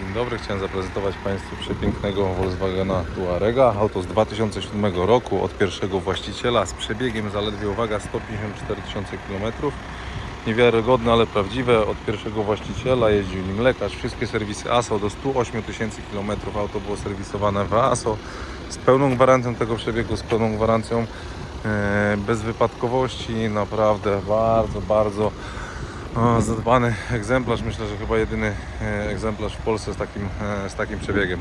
Dzień dobry, chciałem zaprezentować Państwu przepięknego Volkswagena Tuarega. Auto z 2007 roku od pierwszego właściciela z przebiegiem zaledwie, uwaga, 154 tysiące km. Niewiarygodne, ale prawdziwe. Od pierwszego właściciela jeździł nim lekarz. Wszystkie serwisy ASO do 108 tysięcy km. Auto było serwisowane w ASO z pełną gwarancją tego przebiegu, z pełną gwarancją e, bez wypadkowości. Naprawdę bardzo, bardzo o, zadbany egzemplarz, myślę, że chyba jedyny e, egzemplarz w Polsce z takim, e, z takim przebiegiem.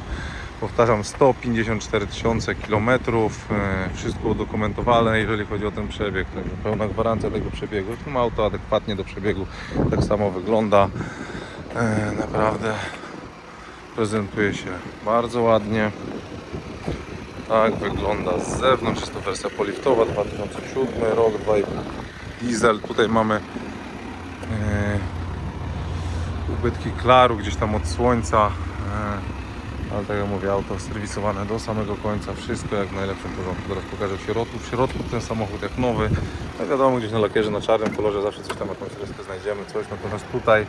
Powtarzam, 154 tysiące kilometrów, e, wszystko udokumentowane, jeżeli chodzi o ten przebieg, także pełna gwarancja tego przebiegu. To auto adekwatnie do przebiegu, tak samo wygląda. Naprawdę prezentuje się bardzo ładnie. Tak wygląda z zewnątrz, jest to wersja poliftowa 2007 rok, 2,5 diesel. Tutaj mamy ubytki klaru gdzieś tam od słońca. E, ale tak jak mówię, auto serwisowane do samego końca, wszystko jak w najlepszym porządku. Teraz pokażę w środku. W środku ten samochód jak nowy. No wiadomo, gdzieś na lakierze, na czarnym kolorze zawsze coś tam, jakąś resztę znajdziemy, coś. Natomiast tutaj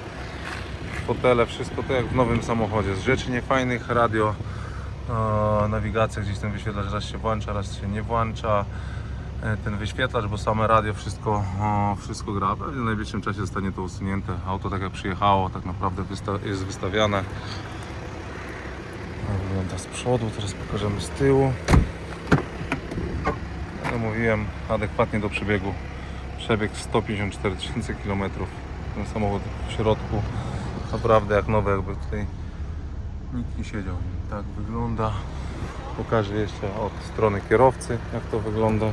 fotele, wszystko to jak w nowym samochodzie. Z rzeczy niefajnych, radio, e, nawigacja, gdzieś ten wyświetlacz raz się włącza, raz się nie włącza. E, Ten wyświetlacz, bo same radio wszystko, wszystko gra. Pewnie w najbliższym czasie zostanie to usunięte. Auto tak jak przyjechało, tak naprawdę jest wystawiane. Tak wygląda z przodu, teraz pokażemy z tyłu. Jak mówiłem, adekwatnie do przebiegu. Przebieg 154 tysiące km. Ten samochód w środku naprawdę jak nowy, jakby tutaj nikt nie siedział. Tak wygląda. Pokażę jeszcze od strony kierowcy, jak to wygląda.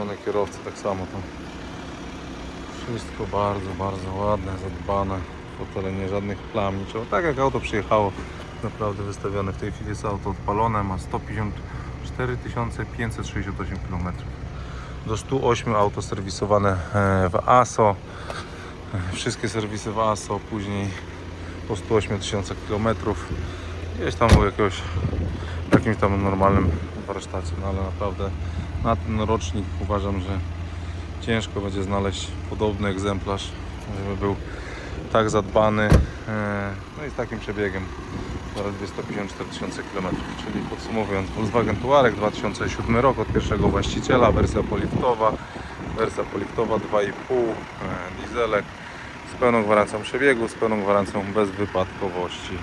Stronę kierowcy tak samo tam. Wszystko bardzo, bardzo ładne, zadbane. Fotele nie żadnych plam, niczego. Tak jak auto przyjechało, naprawdę wystawione. W tej chwili jest auto odpalone, ma 154 568 km. Do 108 auto serwisowane e, w ASO. Wszystkie serwisy w ASO, później po 108 tysiącach km. Gdzieś tam u jakiegoś jakimś tam normalnym warsztacie, no ale naprawdę na ten rocznik uważam, że ciężko będzie znaleźć podobny egzemplarz, żeby był tak zadbany, e, no i z takim przebiegiem zaledwie 154 tysiące km. Czyli podsumowując, Volkswagen Touareg 2007 rok od pierwszego właściciela, wersja poliftowa, wersja poliftowa 2,5 e, dieselek z pełną gwarancją przebiegu, z pełną gwarancją bezwypadkowości.